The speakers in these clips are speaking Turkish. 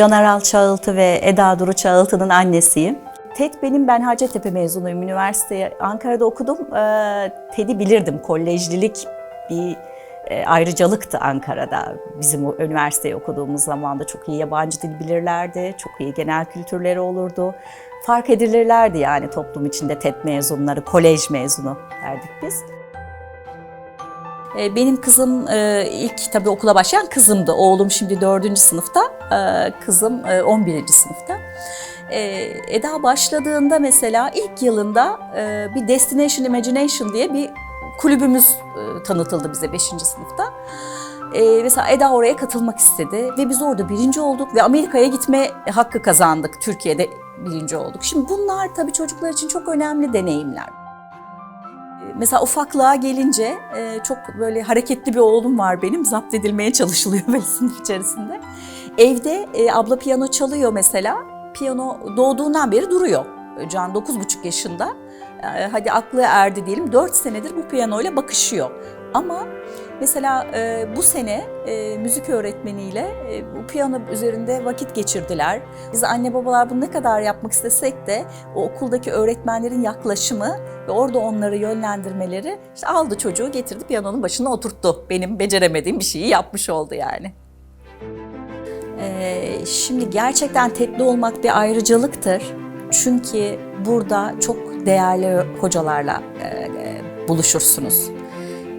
Canaral Çağıltı ve Eda Duru Çağıltı'nın annesiyim. TED benim, ben Hacettepe mezunuyum. Üniversiteyi Ankara'da okudum. Ee, TED'i bilirdim. Kolejlilik bir e, ayrıcalıktı Ankara'da. Bizim üniversiteyi okuduğumuz zaman da çok iyi yabancı dil bilirlerdi. Çok iyi genel kültürleri olurdu. Fark edilirlerdi yani toplum içinde TED mezunları, kolej mezunu derdik biz. E, Benim kızım e, ilk tabii okula başlayan kızımdı. Oğlum şimdi dördüncü sınıfta, e, kızım e, 11. sınıfta. E, Eda başladığında mesela ilk yılında bir Destination Imagination diye bir kulübümüz tanıtıldı bize 5. sınıfta. Mesela Eda oraya katılmak istedi ve biz orada birinci olduk ve Amerika'ya gitme hakkı kazandık. Türkiye'de birinci olduk. Şimdi bunlar tabii çocuklar için çok önemli deneyimler. Mesela ufaklığa gelince e, çok böyle hareketli bir oğlum var benim. Zapt edilmeye çalışılıyor sınıf içerisinde. Evde e, abla piyano çalıyor mesela. Piyano doğduğundan beri duruyor. Can 9,5 yaşında. E, hadi aklı erdi diyelim. 4 senedir bu piyanoyla bakışıyor. Ama mesela e, bu sene e, müzik öğretmeniyle e, bu piyano üzerinde vakit geçirdiler. Biz anne babalar bunu ne kadar yapmak istesek de o okuldaki öğretmenlerin yaklaşımı ve orada onları yönlendirmeleri işte aldı çocuğu getirdi piyanonun başına oturttu. Benim beceremediğim bir şeyi yapmış oldu yani. Ee, şimdi gerçekten tetli olmak bir ayrıcalıktır. Çünkü burada çok değerli hocalarla e, e, buluşursunuz.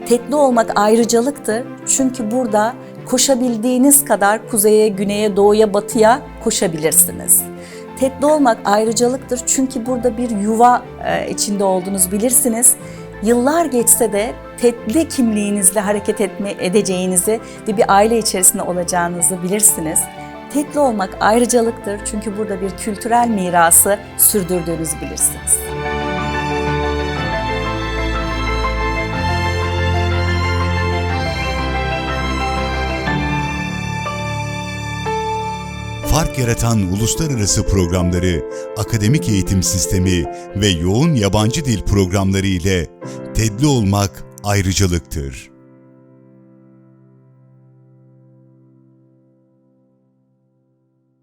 Tetli olmak ayrıcalıktır. Çünkü burada koşabildiğiniz kadar kuzeye, güneye, doğuya, batıya koşabilirsiniz. Tetli olmak ayrıcalıktır çünkü burada bir yuva e, içinde olduğunuzu bilirsiniz. Yıllar geçse de tetli kimliğinizle hareket etme edeceğinizi ve bir aile içerisinde olacağınızı bilirsiniz. Tetli olmak ayrıcalıktır çünkü burada bir kültürel mirası sürdürdüğünüzü bilirsiniz. Fark yaratan uluslararası programları, akademik eğitim sistemi ve yoğun yabancı dil programları ile TED'li olmak ayrıcalıktır.